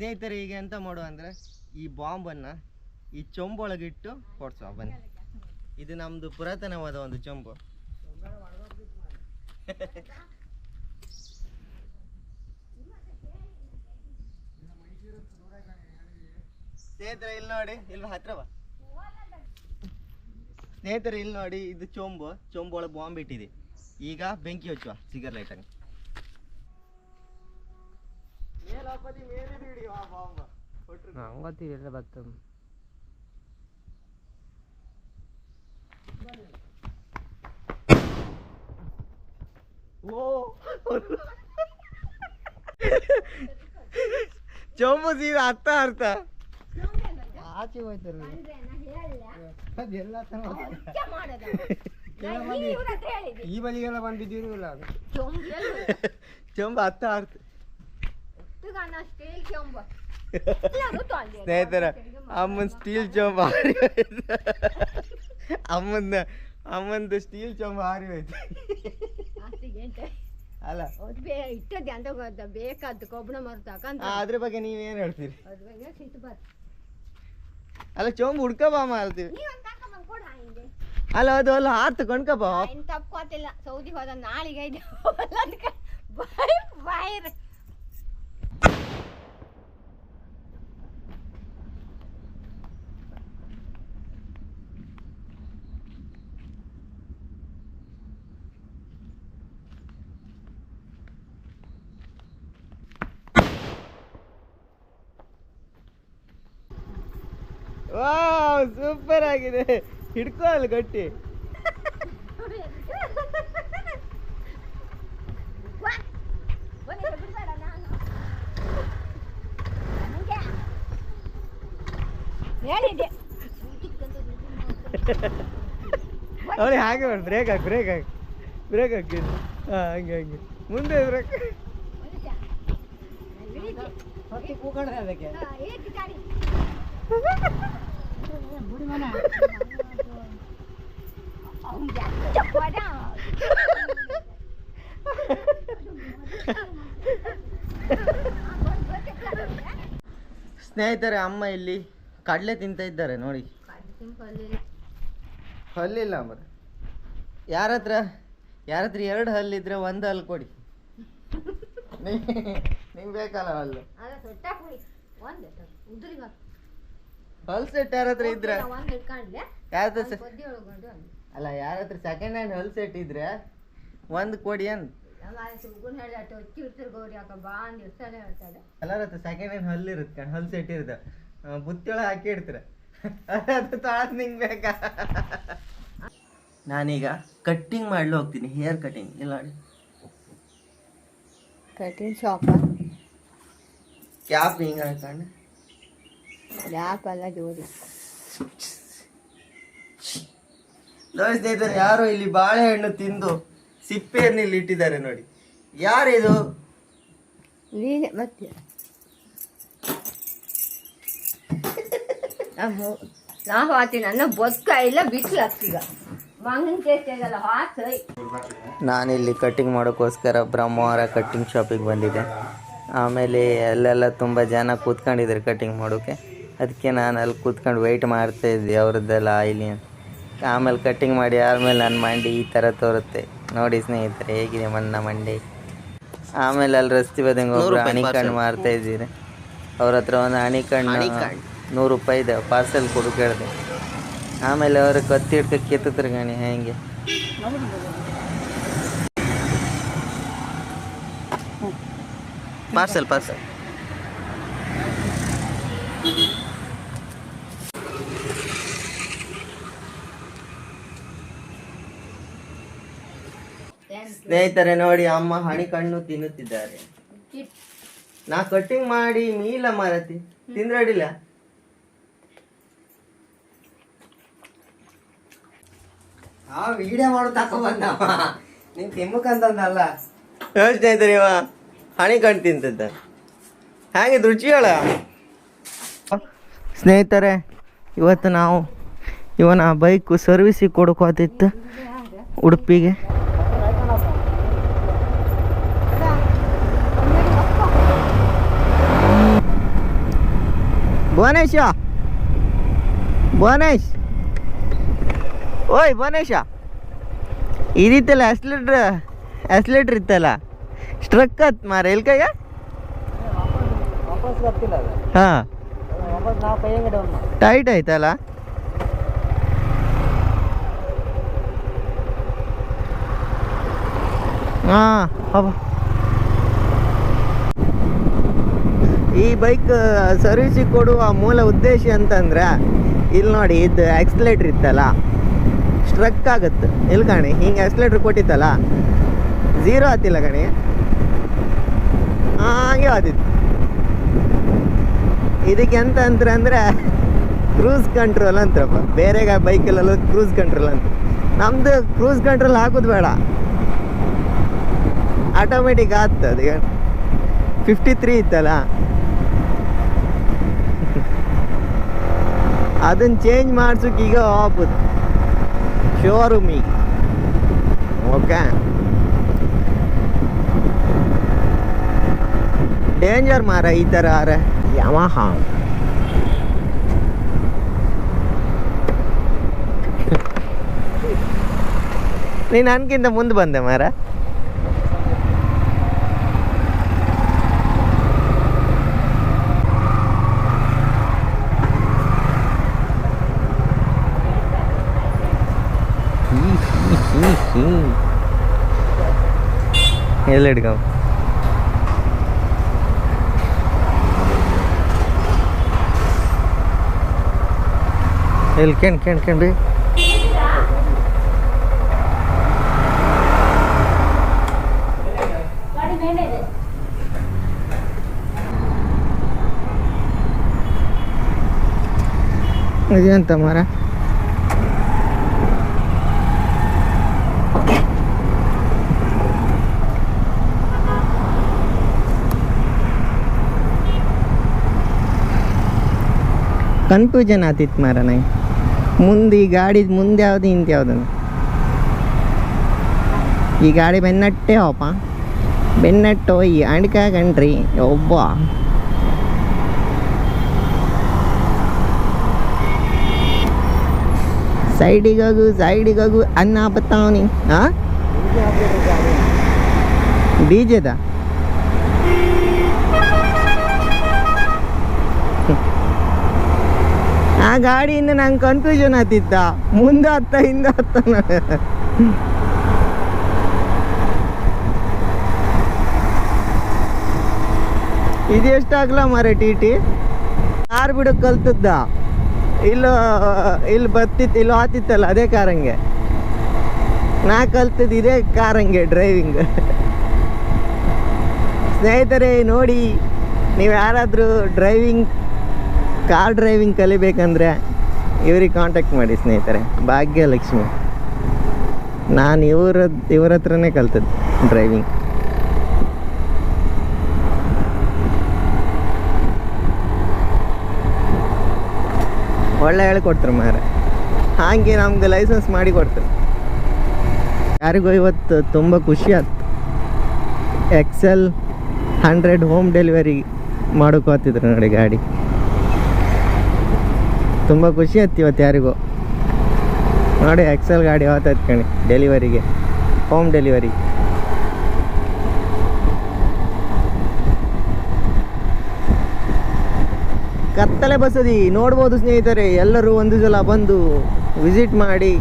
ಸ್ನೇಹಿತರೆ ಈಗ ಎಂತ ಮಾಡುವ ಅಂದರೆ ಈ ಬಾಂಬನ್ನು ಈ ಚೊಂಬೊಳಗಿಟ್ಟು ಕೊಡ್ಸುವ ಬನ್ನಿ. ಇದು ನಮ್ಮದು ಪುರಾತನವಾದ ಒಂದು ಚೊಂಬು. ಸ್ನೇಹಿತರೆ, ಇಲ್ಲಿ ನೋಡಿ, ಇಲ್ಲಿ ಹತ್ರ ಬಾ. ಸ್ನೇಹಿತರೆ, ಇಲ್ಲಿ ನೋಡಿ, ಇದು ಚೊಂಬು. ಚೊಂಬೊಳಗೆ ಬಾಂಬ್ ಇಟ್ಟಿದೆ. ಈಗ ಬೆಂಕಿ ಹಚ್ಚುವ ಸಿಗರ್ ಲೈಟ್ ಹಂಗೆ ಗೊತ್ತಿಲ್ಲ ಬರ್ತದೆ ಓ. ಚೊಂಬು ಸೀದಾ ಅತ್ತ ಅರ್ಥ. ಆಚೆ ಹೋಯ್ತಾರೆ ಅದೆಲ್ಲ ಈ ಬಲಿಗೆಲ್ಲ ಬಂದಿದ್ದೀರಿ ಇಲ್ಲ ಚೊಂಬು. ಅತ್ತ ಅರ್ಥ. ಸ್ನೇಹಿತರ ಅಮ್ಮನ್ ಸ್ಟೀಲ್ ಚೊಂಬ ಹಾರಿ ಹೋಯ್ತು. ಅಮ್ಮನ ಅಮ್ಮಂದು ಸ್ಟೀಲ್ ಚೊಂಬ ಹಾರಿ ಹೋಯ್ತು. ಅಲ್ಲ. ಇಟ್ಟದ್ದೆ ಅಂತ ಗೊತ್ತ? ಬೇಕಾದ್ದು ಕೊಬ್ಬಣ ಅದ್ರ ಬಗ್ಗೆ ನೀವೇನ್ ಹೇಳ್ತೀರಿ? ಅಲ್ಲ ಚೊಂಬು ಹುಡ್ಕಬಾಮ ಮಾರ್ತೀವಿ ಅಲ್ಲ ಅದು ಅಲ್ಲ ಹಾತ್ ಕಣ್ಕಬ ಇನ್ ತಪ್ಕೋತಿಲ್ಲ ಸೌದಿ ಹೋದ ನಾಳಿಗೆ ಬಾಯ್ ಬಾಯ್ ವಾವ್ ಸೂಪರ್ ಆಗಿದೆ. ಹಿಡ್ಕೋ ಅಲ್ಲಿ ಗಟ್ಟಿ. ಅವ್ರಿ ಹಾಗೆ ಮಾಡಿ ಬ್ರೇಕ್ ಹಾಕಿ ಬ್ರೇಕ್ ಹಾಕಿ. ಬ್ರೇಕ್ ಹಾಕಿ ಹಾ ಹಂಗೆ ಹಂಗೆ. ಮುಂದೆ ಬ್ರೇಕ್ ಹೊತ್ತಿ ಕೂಕೊಂಡ್ರೆ ಅದಕ್ಕೆ. ಸ್ನೇಹಿತರೆ ಅಮ್ಮ ಇಲ್ಲಿ ಕಡಲೆ ತಿಂತ ಇದ್ದಾರೆ ನೋಡಿ. ಹಲ್ಲಿಲ್ಲ ಮರ ಯಾರತ್ರ? ಯಾರತ್ರ ಯಾರ ಹತ್ರ ಎರಡು ಹಲ್ಲಿದ್ರೆ ಒಂದು ಹಲ್ಲು ಕೊಡಿ. ನಿಂಗೆ ಬೇಕಲ್ಲ ಹಲ್ಲು? ಹಲ್ ಸೆಟ್ ಯಾರ ಹತ್ರ ಇದ್ರೆ? ಯಾರ ಅಲ್ಲ ಯಾರ ಹತ್ರ ಸೆಕೆಂಡ್ ಹ್ಯಾಂಡ್ ಹಲ್ ಸೆಟ್ ಇದ್ರೆ ಒಂದು ಕೊಡಿ ಹೇಳ್ತಾರೆ ಎಲ್ಲರ ಹತ್ರ ಸೆಕೆಂಡ್ ಹ್ಯಾಂಡ್ ಹಲ್ ಇರುತ್ತೆ ಕಣ್ ಹಲ್ ಸೆಟ್ ಇರುತ್ತೆ ಬುತ್ತಿಯೊಳಗೆ ಹಾಕಿ ಇಡ್ತಾರೆ? ಅದು ತಾಳದ್ ನಿಂಗೆ ಬೇಕಾ ನಾನೀಗ ಕಟ್ಟಿಂಗ್ ಮಾಡ್ಲು ಹೋಗ್ತೀನಿ ಹೇರ್ ಕಟಿಂಗ್ ಇಲ್ಲ ನೋಡಿ. ಕಟಿಂಗ್ ಶಾಪ ಕ್ಯಾಪ್ ಹಿಂಗೆ ಹಾಕೊಂಡು ಯಾಪ್ ಅಲ್ಲ ಜೋಡಿ ನೋಡಿ ಸ್ನೇಹಿತರೆ ಯಾರೋ ಇಲ್ಲಿ ಬಾಳೆಹಣ್ಣು ತಿಂದು ಸಿಪ್ಪೆಯನ್ನು ಇಲ್ಲಿ ಇಟ್ಟಿದ್ದಾರೆ ನೋಡಿ. ಯಾರಿದು? ನೀನೆ ಮತ್ತೆ. ನಾವು ಆತಿ ನನ್ನ ಬೊಕ್ಕ ಇಲ್ಲ ಬಿಸಿಲು ಹಾಕಿ ನಾನಿಲ್ಲಿ ಕಟ್ಟಿಂಗ್ ಮಾಡೋಕ್ಕೋಸ್ಕರ ಬ್ರಹ್ಮವಾರ ಕಟ್ಟಿಂಗ್ ಶಾಪಿಗೆ ಬಂದಿದ್ದೆ. ಆಮೇಲೆ ಅಲ್ಲೆಲ್ಲ ತುಂಬ ಜನ ಕೂತ್ಕೊಂಡಿದ್ದಾರೆ ಕಟ್ಟಿಂಗ್ ಮಾಡೋಕ್ಕೆ. ಅದಕ್ಕೆ ನಾನು ಅಲ್ಲಿ ಕೂತ್ಕೊಂಡು ವೆಯ್ಟ್ ಮಾಡ್ತಾ ಇದ್ದೆ ಅವ್ರದ್ದೆಲ್ಲ ಆಯ್ಲಿ ಅಂತ. ಆಮೇಲೆ ಕಟ್ಟಿಂಗ್ ಮಾಡಿ ಆದಮೇಲೆ ನನ್ನ ಮಂಡಿ ಈ ಥರ ತೋರುತ್ತೆ. ನೋಡಿ ಸ್ನೇಹಿತರೆ ಹೇಗಿದೆ ಮಣ್ಣ ಮಂಡಿ? ಆಮೇಲೆ ಅಲ್ಲಿ ರಸ್ತೆ ಬದಂಗೆ ಒಬ್ಬರು ಹಣಿಕಣ್ಣು ಮಾರ್ತಾ ಇದ್ದೀರಿ. ಅವ್ರ ಹತ್ರ ಒಂದು ಹಣಿಕಣ್ಣು ನೂರು ರೂಪಾಯಿ ಇದೆ ಪಾರ್ಸೆಲ್ ಕೊಡು ಕೇಳಿದೆ. ಆಮೇಲೆ ಅವ್ರಿಗೆ ಕತ್ತಿ ಹಿಡ್ಕ ಕೆತ್ತಿದ್ರು ಗಣಿ ಹೆಂಗೆ? ಪಾರ್ಸೆಲ್ ಪಾರ್ಸೆಲ್ ಸ್ನೇಹಿತರೆ ನೋಡಿ ಅಮ್ಮ ಹಣಿ ಕಣ್ಣು ತಿನ್ನುತ್ತಿದ್ದಾರೆ. ನಾ ಕಟ್ಟಿಂಗ್ ಮಾಡಿ ಮೀಲ ಮಾರತಿ. ತಿಂದ್ರಡಿಲ್ಲ ಆ ವಿಡಿಯೋ ಮಾಡು ತಕೊ ಬಂದ ನೀನ್ ತಿನ್ಬೇಕಂತಂದಲ್ಲ ಸ್ನೇಹಿತರೆ ಇವ ಹಣಿ ಕಣ್ಣು ತಿಂತಿದ್ದ ಹಾಗೆ ರುಚಿಯಳ. ಸ್ನೇಹಿತರೆ ಇವತ್ತು ನಾವು ಇವನ ಬೈಕು ಸರ್ವಿಸಿಗೆ ಕೊಡ್ಕೋತಿತ್ತು ಉಡುಪಿಗೆ. ಭುವನೇಶ ಭುವನೇಶ್ ಓಯ್ ಭುವನೇಶ ಇದಿತ್ತಲ್ಲ ಆಸ್ಲೇಟ್ರ್ ಆಸ್ಲೇಟ್ರ್ ಇತ್ತಲ್ಲ? ಸ್ಟ್ರಕ್ ಆತ್ ಮಾರ ಎಲ್ ಕೈಗ? ವಾಪಸ್ ಬರ್ತಿಲ್ಲ ಅದು ಹಾಂ. ಟೈಟ್ ಆಯ್ತಲ್ಲ? ಹಾಂ, ಹಬ್ಬ. ಈ ಬೈಕ್ ಸರ್ವಿಸಿಗೆ ಕೊಡುವ ಮೂಲ ಉದ್ದೇಶ ಅಂತಂದ್ರೆ ಇಲ್ಲಿ ನೋಡಿ ಇದು ಆಕ್ಸಿಲೇಟ್ರ್ ಇತ್ತಲ್ಲ ಸ್ಟ್ರಕ್ ಆಗುತ್ತೆ. ಇಲ್ಲಿ ಕಾಣಿ, ಹಿಂಗೆ ಆಕ್ಸಿಲೇಟ್ರ್ ಕೊಟ್ಟಿತ್ತಲ್ಲ ಝೀರೋ ಆತಿಲ್ಲ ಕಣಿ. ಹಾಗೆ ಆತಿತ್ತು. ಇದಕ್ಕೆ ಎಂತ ಅಂದರೆ ಕ್ರೂಸ್ ಕಂಟ್ರೋಲ್ ಅಂತಾರಪ್ಪ. ಬೇರೆ ಬೈಕಲ್ಲೆಲ್ಲ ಕ್ರೂಸ್ ಕಂಟ್ರೋಲ್ ಅಂತ. ನಮ್ಮದು ಕ್ರೂಸ್ ಕಂಟ್ರೋಲ್ ಹಾಕೋದು ಬೇಡ. ಆಟೋಮೆಟಿಕ್ ಆಗ್ತದೆ. ಫಿಫ್ಟಿ ತ್ರೀ ಇತ್ತಲ್ಲ ಅದನ್ನು ಚೇಂಜ್ ಮಾಡ್ಸೋಕೆ ಈಗ ಆಪುದು ಶೋರೂಮಿಗೆ ಓಕೆ ಡೇಂಜರ್ ಮಾರ ಈ ಥರ ಆರೆ ಯಮಹ ನೀನು ನನಗಿಂತ ಮುಂದೆ ಬಂದೆ ಮಾರ. ಎಲ್ಲಿ ಹಿಡ್ಕೊ ಎಲ್ಲಿ ಕೇಣ್ ಕೇಣ್ ಕೇಣ್ ಬಿ ಇದೆಂತ ಮರ ಕನ್ಫ್ಯೂಷನ್ ಆತಿತ್ತು ಮಾರ ನಂಗೆ ಮುಂದೆ ಈ ಗಾಡಿ ಮುಂದೆ ಯಾವ್ದು, ಹಿಂದೆ ಯಾವ್ದು ಈ ಗಾಡಿ ಬೆನ್ನಟ್ಟೆ ಹೋಪ. ಬೆನ್ನಟ್ಟು ಈ ಅಣ್ಕ ಕಣ್ರಿ ಒಬ್ಬ ಸೈಡಿಗೋಗು ಸೈಡಿಗೋಗು ಅನ್ನ ಬತ್ತಾವನಿ ಹಾ ಡಿ ಆ ಗಾಡಿಯಿಂದ ನಂಗೆ ಕನ್ಫ್ಯೂಷನ್ ಆತಿತ್ತ ಮುಂದೆ ಹತ್ತ, ಹಿಂದೆ ಹತ್ತ ಇದು ಎಷ್ಟಾಗ್ಲ ಮಾರೆ ಟಿ ಟಿ? ಕಾರ್ ಬಿಡು ಕಲ್ತದ್ದ. ಇಲ್ಲ ಇಲ್ಲಿ ಬರ್ತಿತ್ತು ಇಲ್ಲೋ ಆತಿತ್ತಲ್ಲ ಅದೇ ಕಾರಂಗೆ. ನಾ ಕಲ್ತದ್ದು ಇದೇ ಕಾರಂಗೆ ಡ್ರೈವಿಂಗ್ ಸ್ನೇಹಿತರೆ, ನೋಡಿ, ನೀವು ಯಾರಾದರೂ ಡ್ರೈವಿಂಗ್ ಕಾರ್ ಡ್ರೈವಿಂಗ್ ಕಲಿಬೇಕಂದ್ರೆ ಇವ್ರಿಗೆ ಕಾಂಟ್ಯಾಕ್ಟ್ ಮಾಡಿ ಸ್ನೇಹಿತರೆ. ಭಾಗ್ಯಲಕ್ಷ್ಮಿ. ನಾನು ಇವರ, ಇವ್ರ ಹತ್ರನೇ ಕಲ್ತದ್ದು ಡ್ರೈವಿಂಗ್ ಒಳ್ಳೆ ಹೇಳ್ಕೊಡ್ತಾರೆ ಮಾರೆ ಹಾಗೆ ನಮ್ಗೆ ಲೈಸೆನ್ಸ್ ಮಾಡಿ ಕೊಡ್ತಾರೆ ಯಾರಿಗೂ ಇವತ್ತು ತುಂಬ ಖುಷಿ ಆಯ್ತು ಎಕ್ಸೆಲ್ ಹಂಡ್ರೆಡ್ ಹೋಮ್ ಡೆಲಿವರಿ ಮಾಡೋಕೋತಿದ್ರು ನೋಡಿ ಗಾಡಿ. ತುಂಬ ಖುಷಿ ಆಯ್ತು ಇವತ್ತು ಯಾರಿಗೂ. ನೋಡಿ ಎಕ್ಸೆಲ್ ಗಾಡಿ ಯಾವತ್ತ ಕಣಿ ಡೆಲಿವರಿಗೆ ಹೋಮ್ ಡೆಲಿವರಿ ಕತ್ತಲೆ ಬಸದಿ, ನೋಡ್ಬೋದು ಸ್ನೇಹಿತರೆ, ಎಲ್ಲರೂ ಒಂದು ಸಲ ಬಂದು ವಿಸಿಟ್ ಮಾಡಿ.